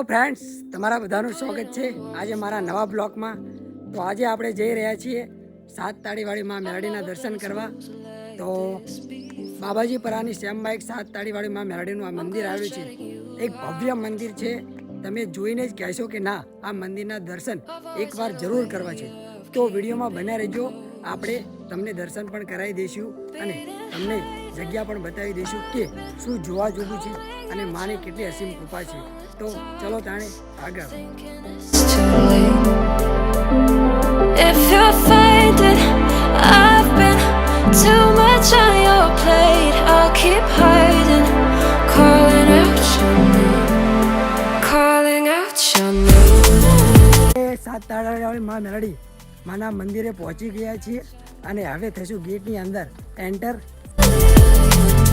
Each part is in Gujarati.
હેલો ફ્રેન્ડ્સ તમારા બધાનું સ્વાગત છે. આજે મારા નવા બ્લોગમાં. તો આજે આપણે જઈ રહ્યા છીએ સાત તાળીવાળી માં મેરડીના દર્શન કરવા. તો બાબાજી પરાની એક સાત તાળીવાળી માં મેરડીનું આ મંદિર આવ્યું છે. એક ભવ્ય મંદિર છે. તમે જોઈને જ કહેશો કે ના, આ મંદિરના દર્શન એકવાર જરૂર કરવા છે. તો વિડીયોમાં બન્યા રહેજો. આપણે તમને દર્શન પણ કરાવી દઈશું અને તમને જગ્યા પણ બતાવી દઈશું કે શું જોવા જોવું છે અને માને કેટલી અસીમ કૃપા છે તો ચલો તાણે આગળ If you find it, I've been too much on your plate, I'll keep hiding, calling out your name, calling out your name. સાત તાળાવાળી માં મેલડી માના મંદિરે પહોંચી ગયા છીએ અને હવે થશું ગેટની અંદર enter you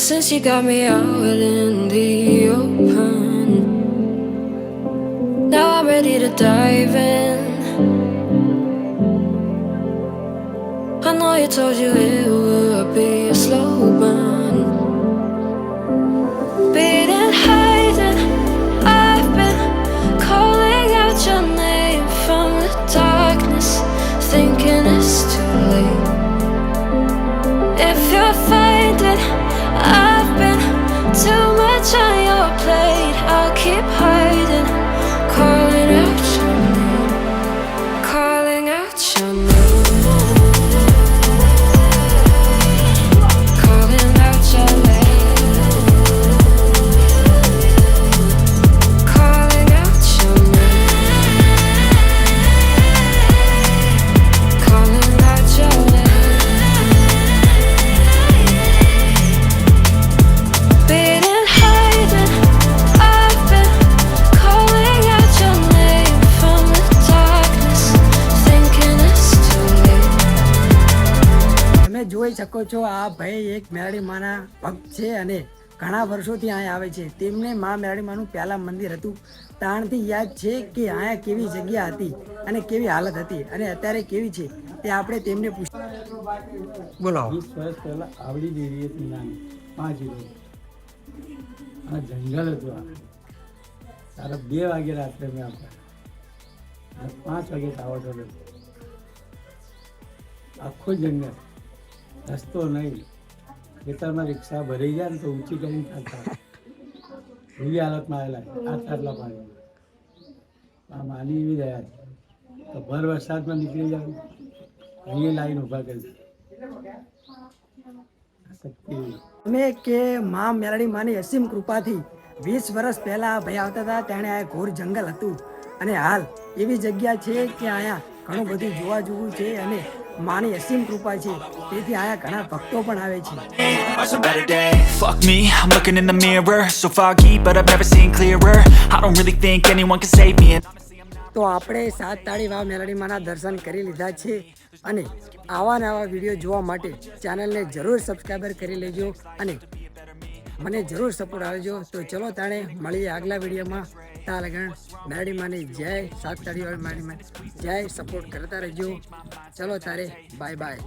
Since you got me out in the open, now I'm ready to dive in. I know you told you it would be a slow burn. Being hiding, I've been calling out your name from the darkness, thinking it's too late. If you're જોઈ શકો છો આ ભાઈ એક મેરડી માના ભક્ત છે અને ઘણા વર્ષોથી અહીંયા આવે છે. તેમને મા મેરડી માનું પહેલાં મંદિર હતું. તાણથી યાદ છે કે અહીંયા કેવી જગ્યા હતી અને કેવી હાલત હતી અને અત્યારે કેવી છે તે આપણે તેમને પૂછ બોલો. વીસ વર્ષ પહેલા આવડી દેવી હતી નાની પાંચ કિલો. જંગલ હતું આ બે વાગે રાત્રે મેં આપણે પાંચ વાગે ટાવર આખો જંગલ. રસ્તો નહીં. ખેતરમાં રિક્ષા ભરાઈ જાય ને તો ઊંચી કરીને ચાલતા એવી હાલતમાં આવેલા આટલા આટલા પાણી આ માની એવી દયા છે. તો ભર વરસાદમાં નીકળી જાય. અહીં લાઈન ઊભા કરી અમે કે મા મેરડી માની અસીમ કૃપાથી વીસ વર્ષ પહેલા ભાઈ આવતા હતા. તેણે આ ઘોર જંગલ હતું. અને હાલ એવી જગ્યા છે કે અહીંયા ઘણું બધું જોવા જેવું છે અને માની અસીમ કૃપા છે તેથી અહીંયા ઘણા ભક્તો પણ આવે છે. Fuck me, I'm looking in the mirror. So foggy, but I've never seen clearer. I don't really think anyone can save me. તો આપણે સાત તાળી વાવ મેલડીમાંના દર્શન કરી લીધા છે અને આવા નવા વીડિયો જોવા માટે ચેનલને જરૂર સબસ્ક્રાઈબર કરી લેજો અને મને જરૂર સપોર્ટ આપજો તો ચલો તાણે મળીએ આગલા વિડીયોમાં તા લગણ માની જય. સાત તાળી વાળી મેરડીમાં જય. સપોર્ટ કરતા રહેજો. ચલો તારે બાય બાય